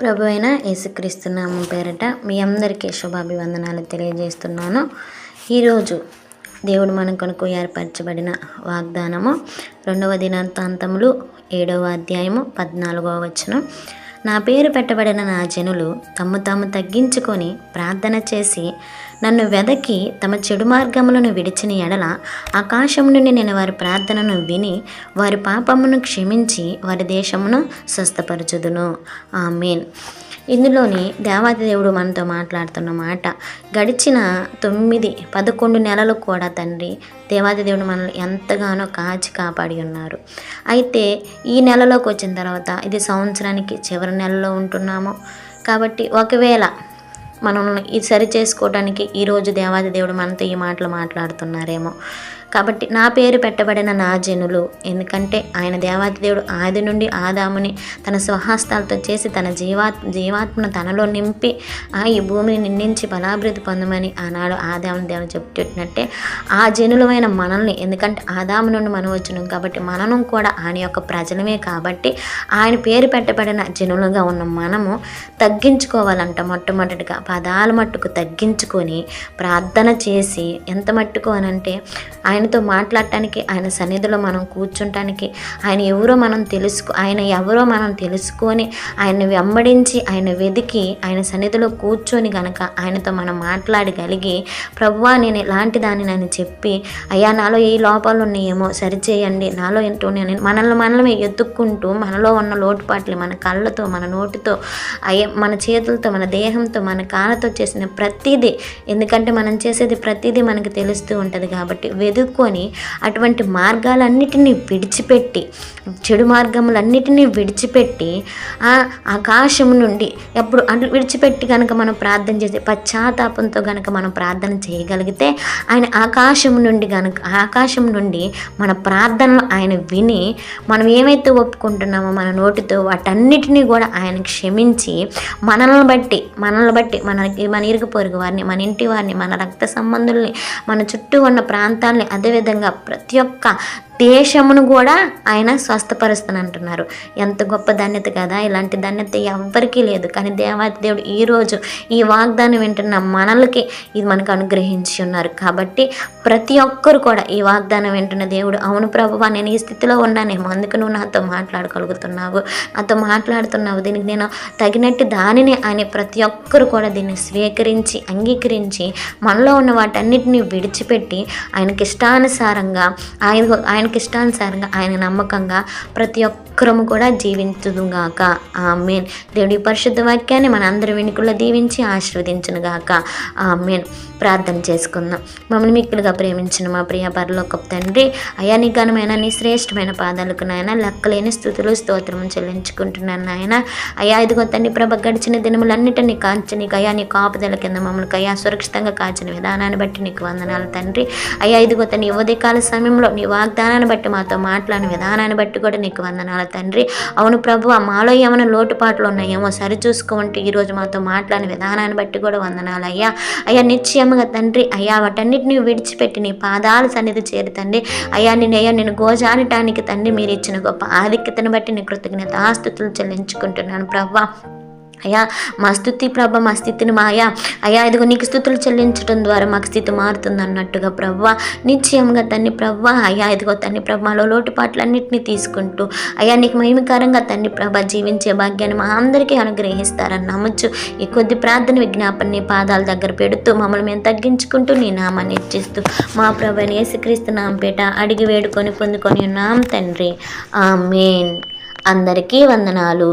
ప్రభు అయిన యేసుక్రీస్తు నామం పేరట మీ అందరికీ శుభాభివందనాలు తెలియజేస్తున్నాను. ఈరోజు దేవుడు మన కొనుకు ఏర్పరచబడిన వాగ్దానము రెండవ దినాంతాంతములు ఏడవ అధ్యాయము పద్నాలుగవ వచనం. నా పేరు పెట్టబడిన నా జనులు తమ్ము తాము తగ్గించుకొని ప్రార్థన చేసి నన్ను వెదకి తమ చెడు మార్గములను విడిచిన ఎడల ఆకాశం నుండి నేను వారి ప్రార్థనను విని వారి పాపమును క్షమించి వారి దేశమును స్వస్థపరచుదును. ఆమెన్. ఇందులోని దేవాదిదేవుడు మనతో మాట్లాడుతున్న మాట గడిచిన తొమ్మిది పదకొండు నెలలు కూడా తండ్రి దేవాదిదేవుడు మనల్ని ఎంతగానో కాచి కాపాడి ఉన్నారు. అయితే ఈ నెలలోకి వచ్చిన తర్వాత ఇది సంవత్సరానికి చివరి నెలలో ఉంటున్నాము. కాబట్టి ఒకవేళ మనల్ని ఇది సరి చేసుకోవడానికి ఈరోజు దేవాది దేవుడు మనతో ఈ మాటలు మాట్లాడుతున్నారేమో. కాబట్టి నా పేరు పెట్టబడిన నా జనులు. ఎందుకంటే ఆయన దేవాదిదేవుడు ఆది నుండి ఆదాముని తన స్వహస్తాలతో చేసి తన జీవాత్ జీవాత్మను తనలో నింపి ఆ ఈ భూమిని నిండించి బలాభివృద్ధి పొందమని ఆనాడు ఆదాముని దేవుడు చెప్తున్నట్టే ఆ జనులమైన మనల్ని ఎందుకంటే ఆదాము నుండి మనం వచ్చినాం కాబట్టి మనం కూడా ఆయన యొక్క ప్రజలమే కాబట్టి ఆయన పేరు పెట్టబడిన జనులుగా ఉన్న మనము తగ్గించుకోవాలంట మొట్టమొదటిగా. పదాల మట్టుకు తగ్గించుకొని ప్రార్థన చేసి ఎంత మట్టుకు అనంటే ఆయనతో మాట్లాడటానికి ఆయన సన్నిధిలో మనం కూర్చుంటానికి ఆయన ఎవరో మనం తెలుసుకో ఆయన ఎవరో మనం తెలుసుకొని ఆయన వెంబడించి ఆయన వెతికి ఆయన సన్నిధిలో కూర్చొని గనక ఆయనతో మనం మాట్లాడగలిగి ప్రభువా నేను ఇలాంటి దాన్ని నేను చెప్పి అయ్యా నాలో ఏ లోపాలు ఉన్నాయేమో సరిచేయండి. నాలో ఏంటో నేను మనల్ని మనల్ని ఎత్తుక్కుంటూ మనలో ఉన్న లోటుపాట్లు మన కళ్ళతో మన నోటితో అయ్యే మన చేతులతో మన దేహంతో మన కాళ్ళతో చేసిన ప్రతిదీ ఎందుకంటే మనం చేసేది ప్రతిదీ మనకు తెలుస్తూ ఉంటుంది కాబట్టి వెతుక్కొని అటువంటి మార్గాలన్నిటినీ విడిచిపెట్టి చెడు మార్గములన్నిటినీ విడిచిపెట్టి ఆ ఆకాశం నుండి ఎప్పుడు అటు విడిచిపెట్టి కనుక మనం ప్రార్థన చేసి పశ్చాత్తాపంతో కనుక మనం ప్రార్థన చేయగలిగితే ఆయన ఆకాశం నుండి కనుక ఆకాశం నుండి మన ప్రార్థనలు ఆయన విని మనం ఏమైతే ఒప్పుకుంటున్నామో మన నోటితో వాటన్నిటినీ కూడా ఆయన క్షమించి మనల్ని బట్టి మనల్ని బట్టి మనకి మన ఇరుగు పొరుగు వారిని మన ఇంటి వారిని మన రక్త సంబంధుల్ని మన చుట్టూ ఉన్న ప్రాంతాలని అదేవిధంగా ప్రతి ఒక్క దేశమును కూడా ఆయన స్వస్థపరుస్తానంటున్నారు. ఎంత గొప్ప ధన్యత కదా ఇలాంటి ధన్యత ఎవ్వరికీ లేదు. కానీ దేవాతి దేవుడు ఈరోజు ఈ వాగ్దానం వింటున్న మనలకి ఇది మనకు అనుగ్రహించి ఉన్నారు. కాబట్టి ప్రతి ఒక్కరు కూడా ఈ వాగ్దానం వింటున్న దేవుడు అవును ప్రభువా నేను ఈ స్థితిలో ఉన్నానేమో అందుకు నువ్వు నాతో మాట్లాడగలుగుతున్నావు. నాతో మాట్లాడుతున్నావు. దీనికి నేను తగినట్టు దానిని ఆయన ప్రతి ఒక్కరు కూడా దీన్ని స్వీకరించి అంగీకరించి మనలో ఉన్న వాటన్నిటిని విడిచిపెట్టి ఆయనకి ఇష్టానుసారంగా ఆయన ఆయన ఆయనకి ఇష్టానుసారంగా ఆయన నమ్మకంగా ప్రతి ఒక్క ఒక్కరము కూడా జీవించుదుగాక. ఆ దేవుడి పరిశుద్ధ వాక్యాన్ని మన అందరి వెనుకల్లో దీవించి ఆశీర్వదించునుగాక. ఆ ప్రార్థన చేసుకుందాం. మమ్మల్ని మిక్కులుగా ప్రేమించిన మా ప్రియ పరలోక తండ్రి అయా నీ ఘనమైన నీ శ్రేష్టమైన పాదాలకు నాయన లెక్కలేని స్థుతులు స్తోత్రము చెల్లించుకుంటున్నాను నాయన. అయా ఇదిగో తండ్రి ప్రభ గడిచిన దినములన్నిటిని కాంచి నీకు అయా నీ కాపుదల కింద మమ్మల్ని అయా సురక్షితంగా కాచిన విధానాన్ని బట్టి నీకు వందనాలు తండ్రి. అయా ఇదిగో తండ్రి ఉదయకాల సమయంలో నీ వాగ్దానాన్ని బట్టి మాతో మాట్లాడిన విధానాన్ని బట్టి కూడా నీకు వందనాలు తండ్రి. అవును ప్రభు మాలో ఏమైనా లోటుపాట్లు ఉన్నాయేమో సరి చూసుకుంటే ఈరోజు మాతో మాట్లాడిన విధానాన్ని బట్టి కూడా వందనాలు అయ్యా. అయ్యా నిశ్చయముగా తండ్రి అయ్యా వాటన్నిటిని విడిచిపెట్టి నీ పాదాల సన్నిధి చేరుతండి అయ్యా నేను అయ్యా నేను గోజానటానికి తండ్రి మీరు ఇచ్చిన గొప్ప ఆధిక్యతను బట్టి నీ కృతజ్ఞత ఆస్తుతులు చెల్లించుకుంటున్నాను ప్రభా. అయ్యా మా స్థుతి ప్రభ మా స్థితిని మాయా అయ్యా. ఇదిగో నీకు స్థుతులు చెల్లించడం ద్వారా మాకు స్థితి మారుతుంది అన్నట్టుగా ప్రవ్వ నిశ్చయంగా తన్ని ప్రవ్వ అయ్యా ఇదిగో తన్ని ప్రభ మాలో లోటుపాట్లన్నింటినీ తీసుకుంటూ అయ్యా నీకు మహిమకరంగా తన్ని ప్రభ జీవించే భాగ్యాన్ని మా అందరికీ అనుగ్రహిస్తారని నమ్మచ్చు ఈ కొద్ది ప్రార్థన విజ్ఞాపనని పాదాల దగ్గర పెడుతూ మమ్మల్ని మేము తగ్గించుకుంటూ నీ నామాన్ని ఇచ్చిస్తూ మా ప్రభని యేసుక్రీస్తు నాంపేట అడిగి వేడుకొని పొందుకొని ఉన్నాం తండ్రి. ఆ మెయిన్ అందరికీ వందనాలు.